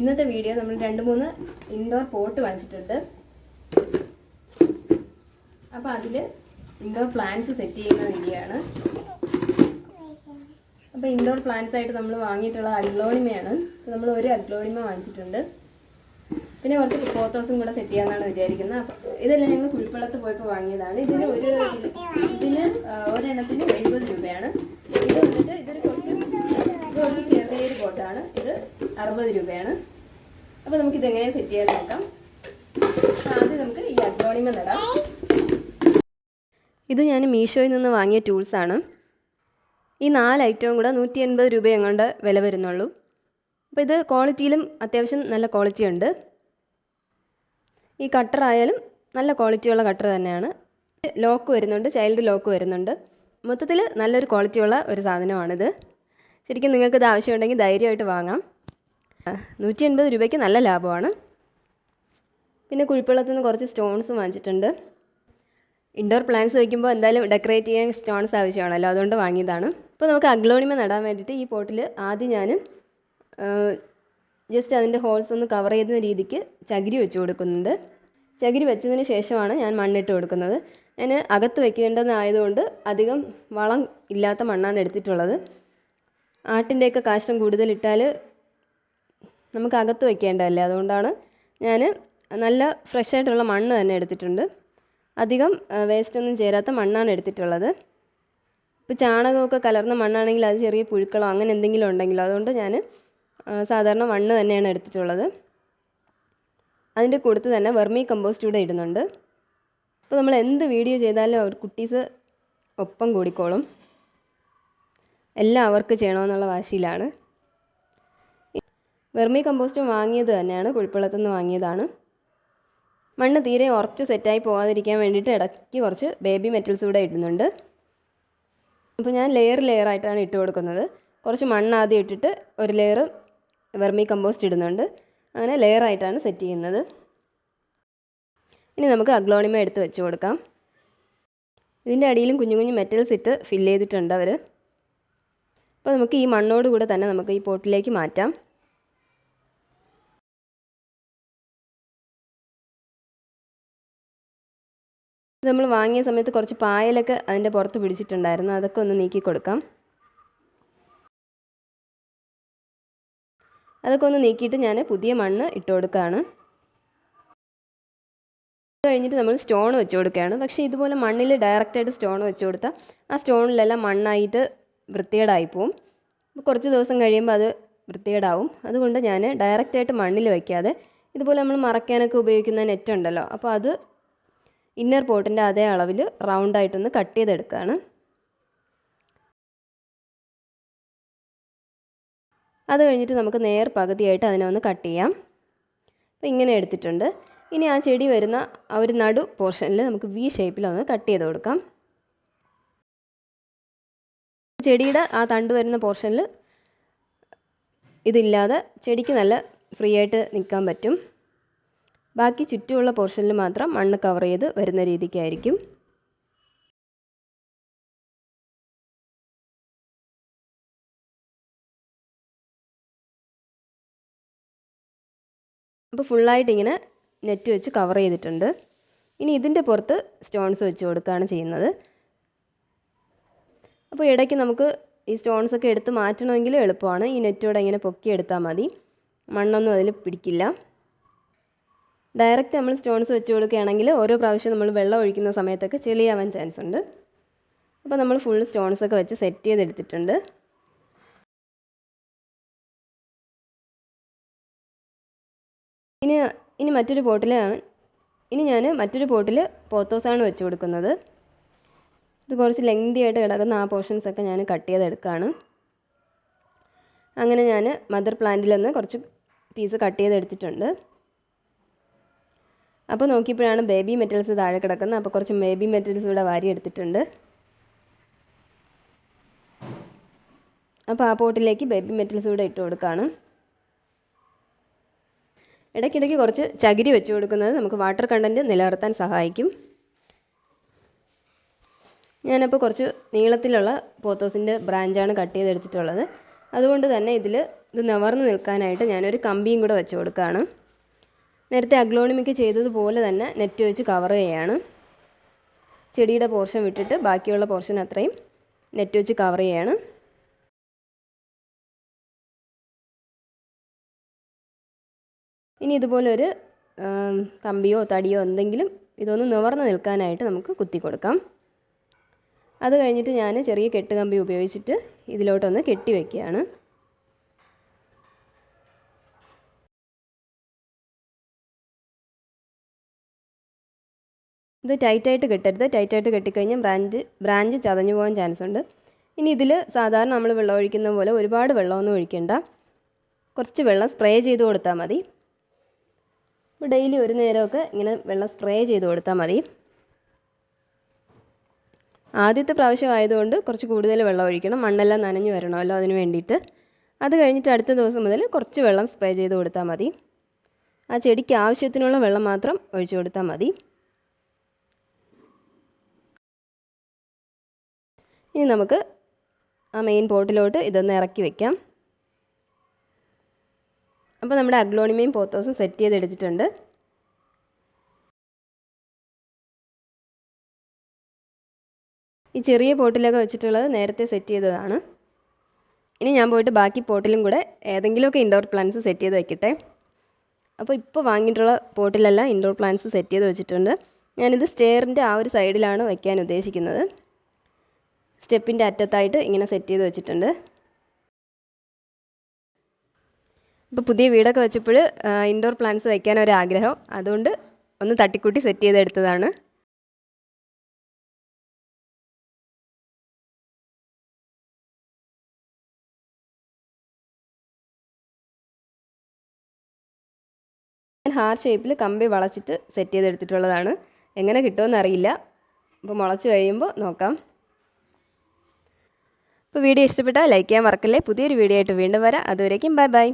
ഇന്നത്തെ വീഡിയോ നമ്മൾ രണ്ട് മൂന്ന് ഇൻഡോർ പോട്ട് വാങ്ങിച്ചിട്ടുണ്ട് അപ്പോൾ അതിൽ ഇൻഡോർ പ്ലാന്റ്സ് സെറ്റ് ചെയ്യുന്ന വീഡിയോ ആണ്. അപ്പോൾ ഇൻഡോർ പ്ലാന്റ്സ് ആയിട്ട് നമ്മൾ വാങ്ങിയിട്ടുള്ളത് അഗ്ലോണിമയാണ്. നമ്മൾ ഒരു അഗ്ലോണിമ വാങ്ങിച്ചിട്ടുണ്ട്. പിന്നെ കുറച്ച് പോത്തോസും കൂടെ സെറ്റ് ചെയ്യാന്നാണ് വിചാരിക്കുന്നത്. അപ്പൊ ഇതെല്ലാം ഞങ്ങൾ കുഴിപ്പള്ളത്ത് പോയപ്പോൾ വാങ്ങിയതാണ്. ഇതിന് ഒരു ഇതിന് ഒരെണ്ണത്തിന് എഴുപത് രൂപയാണ്. ഇത് വന്നിട്ട് ഇതൊരു കുറച്ച് ഇത് കുറച്ച് ചെറിയൊരു പോട്ടാണ് ഇത് അറുപത് രൂപയാണ്. അപ്പോൾ നമുക്കിത് എങ്ങനെ സെറ്റ് ചെയ്യാൻ നോക്കാം ആദ്യം നമുക്ക് ഈ അഗ്ലോണിമ നടാം. ഇത് ഞാൻ മീഷോയിൽ നിന്ന് വാങ്ങിയ ടൂൾസ് ആണ്. ഈ നാല് ഐറ്റവും കൂടെ നൂറ്റി എൺപത് രൂപ എങ്ങാണ്ട് വില വരുന്നുള്ളൂ. അപ്പോൾ ഇത് ക്വാളിറ്റിയിലും അത്യാവശ്യം നല്ല ക്വാളിറ്റി ഉണ്ട്. ഈ കട്ടർ ആയാലും നല്ല ക്വാളിറ്റിയുള്ള കട്ടർ തന്നെയാണ്. ലോക്ക് വരുന്നുണ്ട് ചൈൽഡ് ലോക്ക് വരുന്നുണ്ട്. മൊത്തത്തിൽ നല്ലൊരു ക്വാളിറ്റിയുള്ള ഒരു സാധനമാണിത്. ശരിക്കും നിങ്ങൾക്ക് ഇത് ആവശ്യമുണ്ടെങ്കിൽ ധൈര്യമായിട്ട് വാങ്ങാം. നൂറ്റി എൺപത് രൂപയ്ക്ക് നല്ല ലാഭമാണ്. പിന്നെ കുഴിപ്പള്ളത്തിൽ നിന്ന് കുറച്ച് സ്റ്റോൺസ് വാങ്ങിച്ചിട്ടുണ്ട്. ഇൻഡോർ പ്ലാന്റ്സ് വയ്ക്കുമ്പോൾ എന്തായാലും ഡെക്കറേറ്റ് ചെയ്യാൻ സ്റ്റോൺസ് ആവശ്യമാണല്ലോ അതുകൊണ്ട് വാങ്ങിയതാണ്. അപ്പോൾ നമുക്ക് അഗ്ലോണിമ നടാൻ വേണ്ടിയിട്ട് ഈ പോട്ടിൽ ആദ്യം ഞാൻ ജസ്റ്റ് അതിന്റെ ഹോൾസ് ഒന്ന് കവർ ചെയ്യുന്ന രീതിക്ക് ചകിരി വെച്ച് കൊടുക്കുന്നുണ്ട്. ചകിരി വെച്ചതിന് ശേഷമാണ് ഞാൻ മണ്ണിട്ട് കൊടുക്കുന്നത്. ഞാൻ അകത്ത് വെക്കേണ്ടതായതുകൊണ്ട് അധികം വളം ഇല്ലാത്ത മണ്ണാണ് എടുത്തിട്ടുള്ളത്. ആട്ടിന്റെയൊക്കെ കാഷ്ടം കൂടുതലിട്ടാൽ നമുക്ക് അകത്ത് വയ്ക്കേണ്ടതല്ലേ അതുകൊണ്ടാണ് ഞാൻ നല്ല ഫ്രഷ് ആയിട്ടുള്ള മണ്ണ് തന്നെ എടുത്തിട്ടുണ്ട്. അധികം വേസ്റ്റ് ഒന്നും ചേരാത്ത മണ്ണാണ് എടുത്തിട്ടുള്ളത്. ഇപ്പോൾ ചാണകമൊക്കെ കലർന്ന മണ്ണാണെങ്കിൽ അത് ചെറിയ പുഴുക്കളോ അങ്ങനെ എന്തെങ്കിലും ഉണ്ടെങ്കിലോ അതുകൊണ്ട് ഞാൻ സാധാരണ മണ്ണ് തന്നെയാണ് എടുത്തിട്ടുള്ളത്. അതിന്റെ കൂട്ടത്ത് തന്നെ വെർമി കമ്പോസ്റ്റ് കൂടെ ഇടുന്നുണ്ട്. അപ്പോൾ നമ്മൾ എന്ത് വീഡിയോ ചെയ്താലും അവർ കുട്ടീസ് ഒപ്പം കൂടിക്കോളും. എല്ലാം അവർക്ക് ചെയ്യണമെന്നുള്ള വാശിയിലാണ്. വെർമി കമ്പോസ്റ്റ് വാങ്ങിയത് തന്നെയാണ് കുഴിപ്പള്ളത്തു നിന്ന് വാങ്ങിയതാണ്. മണ്ണ് തീരെ ഉറച്ച് സെറ്റായി പോകാതിരിക്കാൻ വേണ്ടിയിട്ട് ഇടയ്ക്ക് കുറച്ച് ബേബി മെറ്റൽസ് കൂടെ ഇടുന്നുണ്ട്. അപ്പോൾ ഞാൻ ലെയർ ലെയർ ആയിട്ടാണ് ഇട്ട് കൊടുക്കുന്നത്. കുറച്ച് മണ്ണ് ആദ്യം ഇട്ടിട്ട് ഒരു ലെയർ വെർമി കമ്പോസ്റ്റ് ഇടുന്നുണ്ട്. അങ്ങനെ ലെയർ ആയിട്ടാണ് സെറ്റ് ചെയ്യുന്നത്. ഇനി നമുക്ക് അഗ്ലോണിമ എടുത്ത് വെച്ച് കൊടുക്കാം. ഇതിന്റെ അടിയിലും കുഞ്ഞു കുഞ്ഞു മെറ്റൽസ് ഇട്ട് ഫില്ല് ചെയ്തിട്ടുണ്ട് അവർ അപ്പോൾ നമുക്ക് ഈ മണ്ണോട് കൂടെ തന്നെ നമുക്ക് ഈ പോട്ടിലേക്ക് മാറ്റാം. നമ്മൾ വാങ്ങിയ സമയത്ത് കുറച്ച് പായലൊക്കെ അതിന്റെ പുറത്ത് പിടിച്ചിട്ടുണ്ടായിരുന്നു. അതൊക്കെ ഒന്ന് നീക്കി കൊടുക്കാം. അതൊക്കെ ഒന്ന് നീക്കിയിട്ട് ഞാൻ പുതിയ മണ്ണ് ഇട്ട് കൊടുക്കുകയാണ്. കഴിഞ്ഞിട്ട് നമ്മൾ സ്റ്റോൺ വെച്ച് കൊടുക്കുകയാണ്. പക്ഷേ ഇതുപോലെ മണ്ണിൽ ഡയറക്റ്റായിട്ട് സ്റ്റോൺ വെച്ച് കൊടുത്താൽ ആ സ്റ്റോണിലെല്ലാം മണ്ണായിട്ട് വൃത്തികേടായി പോവും. കുറച്ച് ദിവസം കഴിയുമ്പോൾ അത് വൃത്തികേടാവും. അതുകൊണ്ട് ഞാൻ ഡയറക്റ്റായിട്ട് മണ്ണിൽ വയ്ക്കാതെ ഇതുപോലെ നമ്മൾ മറക്കാനൊക്കെ ഉപയോഗിക്കുന്ന നെറ്റ് ഉണ്ടല്ലോ. അപ്പോൾ അത് ഇന്നർ പോട്ടിന്റെ അതേ അളവിൽ റൗണ്ടായിട്ടൊന്ന് കട്ട് ചെയ്തെടുക്കുകയാണ് അത് കഴിഞ്ഞിട്ട് നമുക്ക് നേർ പകുതിയായിട്ട് അതിനെ ഒന്ന് കട്ട് ചെയ്യാം. അപ്പോൾ ഇങ്ങനെ എടുത്തിട്ടുണ്ട്. ഇനി ആ ചെടി വരുന്ന ആ ഒരു നടു പോർഷനിൽ നമുക്ക് വി ഷേപ്പിൽ ഒന്ന് കട്ട് ചെയ്ത് കൊടുക്കാം. ചെടിയുടെ ആ തണ്ട് വരുന്ന പോർഷനിൽ ഇതില്ലാതെ ചെടിക്ക് നല്ല ഫ്രീ ആയിട്ട് നിൽക്കാൻ പറ്റും. ബാക്കി ചുറ്റുമുള്ള പോർഷനിൽ മാത്രം മണ്ണ് കവർ ചെയ്ത് വരുന്ന രീതിക്കായിരിക്കും. അപ്പോൾ ഫുള്ളായിട്ട് ഇങ്ങനെ നെറ്റ് വെച്ച് കവർ ചെയ്തിട്ടുണ്ട്. ഇനി ഇതിന്റെ പുറത്ത് സ്റ്റോൺസ് വെച്ച് കൊടുക്കുകയാണ് ചെയ്യുന്നത്. അപ്പോൾ ഇടയ്ക്ക് നമുക്ക് ഈ സ്റ്റോൺസ് ഒക്കെ എടുത്ത് മാറ്റണമെങ്കിലും എളുപ്പമാണ്. ഈ നെറ്റോടെ ഇങ്ങനെ പൊക്കി എടുത്താൽ മതി. മണ്ണൊന്നും അതിൽ പിടിക്കില്ല. ഡയറക്റ്റ് നമ്മൾ സ്റ്റോൺസ് വെച്ച് കൊടുക്കുകയാണെങ്കിൽ ഓരോ പ്രാവശ്യം നമ്മൾ വെള്ളം ഒഴിക്കുന്ന സമയത്തൊക്കെ ചെളിയാവാൻ ചാൻസ് ഉണ്ട്. അപ്പോൾ നമ്മൾ ഫുൾ സ്റ്റോൺസ് ഒക്കെ വെച്ച് സെറ്റ് ചെയ്തെടുത്തിട്ടുണ്ട്. ഇനി ഇനി മറ്റൊരു പോട്ടിലാണ് ഇനി ഞാൻ മറ്റൊരു പോട്ടിൽ പോത്തോസാണ് വെച്ച് കൊടുക്കുന്നത്. ഇത് കുറച്ച് ലെങ്തി ആയിട്ട് കിടക്കുന്ന ആ പോർഷൻസ് ഒക്കെ ഞാൻ കട്ട് ചെയ്തെടുക്കുകയാണ് അങ്ങനെ ഞാൻ മദർ പ്ലാന്റിൽ നിന്ന് കുറച്ച് പീസ് കട്ട് ചെയ്തെടുത്തിട്ടുണ്ട്. അപ്പോൾ നോക്കിയപ്പോഴാണ് ബേബി മെറ്റൽസ് താഴെ കിടക്കുന്നത്. അപ്പോൾ കുറച്ച് ബേബി മെറ്റൽസ് ഇവിടെ വാരി എടുത്തിട്ടുണ്ട്. അപ്പോൾ ആ പോട്ടിലേക്ക് ബേബി മെറ്റൽസ് കൂടെ ഇട്ട് കൊടുക്കുകയാണ് ഇടയ്ക്കിടയ്ക്ക് കുറച്ച് ചകിരി വെച്ച് കൊടുക്കുന്നത് നമുക്ക് വാട്ടർ കണ്ടന്റ് നിലനിർത്താൻ സഹായിക്കും. ഞാനപ്പോൾ കുറച്ച് നീളത്തിലുള്ള പോത്തോസിന്റെ ബ്രാഞ്ചാണ് കട്ട് ചെയ്തെടുത്തിട്ടുള്ളത്. അതുകൊണ്ട് തന്നെ ഇതിൽ ഇത് നിവർന്ന് നിൽക്കാനായിട്ട് ഞാനൊരു കമ്പിയും കൂടെ വെച്ച് കൊടുക്കുകയാണ് നേരത്തെ അഗ്ലോണിമിക്ക് ചെയ്തതുപോലെ തന്നെ നെറ്റ് വെച്ച് കവർ ചെയ്യുകയാണ് ചെടിയുടെ പോർഷൻ വിട്ടിട്ട് ബാക്കിയുള്ള പോർഷൻ അത്രയും നെറ്റ് വെച്ച് കവർ ചെയ്യാണ്. ഇനി ഇതുപോലൊരു കമ്പിയോ തടിയോ എന്തെങ്കിലും ഇതൊന്ന് നിവർന്ന് നിൽക്കാനായിട്ട് നമുക്ക് കുത്തി കൊടുക്കാം. അത് കഴിഞ്ഞിട്ട് ഞാൻ ചെറിയ കെട്ട് കമ്പി ഉപയോഗിച്ചിട്ട് ഇതിലോട്ടൊന്ന് കെട്ടി വയ്ക്കുകയാണ് ഇത് ടൈറ്റായിട്ട് കെട്ടരുത്. ടൈറ്റായിട്ട് കെട്ടിക്കഴിഞ്ഞാൽ ബ്രാഞ്ച് ബ്രാഞ്ച് ചതഞ്ഞു പോകാൻ ചാൻസ് ഉണ്ട്. ഇനി ഇതിൽ സാധാരണ നമ്മൾ വെള്ളം ഒഴിക്കുന്ന പോലെ ഒരുപാട് വെള്ളമൊന്നും ഒഴിക്കേണ്ട. കുറച്ച് വെള്ളം സ്പ്രേ ചെയ്ത് കൊടുത്താൽ മതി. അപ്പോൾ ഡെയിലി ഒരു നേരമൊക്കെ ഇങ്ങനെ വെള്ളം സ്പ്രേ ചെയ്ത് കൊടുത്താൽ മതി. ആദ്യത്തെ പ്രാവശ്യം ആയതുകൊണ്ട് കുറച്ച് കൂടുതൽ വെള്ളം ഒഴിക്കണം. മണ്ണെല്ലാം നനഞ്ഞു വരണമല്ലോ അതിന് വേണ്ടിയിട്ട്. അത് കഴിഞ്ഞിട്ട് അടുത്ത ദിവസം മുതൽ കുറച്ച് വെള്ളം സ്പ്രേ ചെയ്ത് കൊടുത്താൽ മതി. ആ ചെടിക്ക് ആവശ്യത്തിനുള്ള വെള്ളം മാത്രം ഒഴിച്ചു കൊടുത്താൽ മതി. ഇനി നമുക്ക് ആ മെയിൻ പോട്ടിലോട്ട് ഇതൊന്ന് ഇറക്കി വെക്കാം. അപ്പോൾ നമ്മുടെ അഗ്ലോണിമയും പോത്തോസും സെറ്റ് ചെയ്തെടുത്തിട്ടുണ്ട്. ഈ ചെറിയ പോട്ടിലൊക്കെ വെച്ചിട്ടുള്ളത് നേരത്തെ സെറ്റ് ചെയ്തതാണ്. ഇനി ഞാൻ പോയിട്ട് ബാക്കി പോട്ടിലും കൂടെ ഏതെങ്കിലുമൊക്കെ ഇൻഡോർ പ്ലാന്റ്സ് സെറ്റ് ചെയ്ത് വെക്കട്ടെ. അപ്പോൾ ഇപ്പോൾ വാങ്ങിയിട്ടുള്ള പോട്ടിലെല്ലാം ഇൻഡോർ പ്ലാന്റ്സ് സെറ്റ് ചെയ്ത് വെച്ചിട്ടുണ്ട്. ഞാനിത് സ്റ്റെയറിന്റെ ആ ഒരു സൈഡിലാണ് വയ്ക്കാൻ ഉദ്ദേശിക്കുന്നത്. സ്റ്റെപ്പിന്റെ അറ്റത്തായിട്ട് ഇങ്ങനെ സെറ്റ് ചെയ്ത് വെച്ചിട്ടുണ്ട്. ഇപ്പോൾ പുതിയ വീടൊക്കെ വെച്ചപ്പോൾ ഇൻഡോർ പ്ലാന്റ്സ് വെക്കാൻ ഒരു ആഗ്രഹം അതുകൊണ്ട് ഒന്ന് തട്ടിക്കൂട്ടി സെറ്റ് ചെയ്തെടുത്തതാണ് ഞാൻ ഹാർ ഷേപ്പിൽ കമ്പി വളച്ചിട്ട് സെറ്റ് ചെയ്തെടുത്തിട്ടുള്ളതാണ് എങ്ങനെ കിട്ടുമെന്ന് അറിയില്ല. അപ്പോൾ മുളച്ച് കഴിയുമ്പോൾ നോക്കാം. അപ്പോൾ വീഡിയോ ഇഷ്ടപ്പെട്ടാൽ ലൈക്ക് ചെയ്യാൻ മറക്കല്ലേ. പുതിയൊരു വീഡിയോ ആയിട്ട് വീണ്ടും വരാം. അതുവരേക്കും ബൈ ബൈ.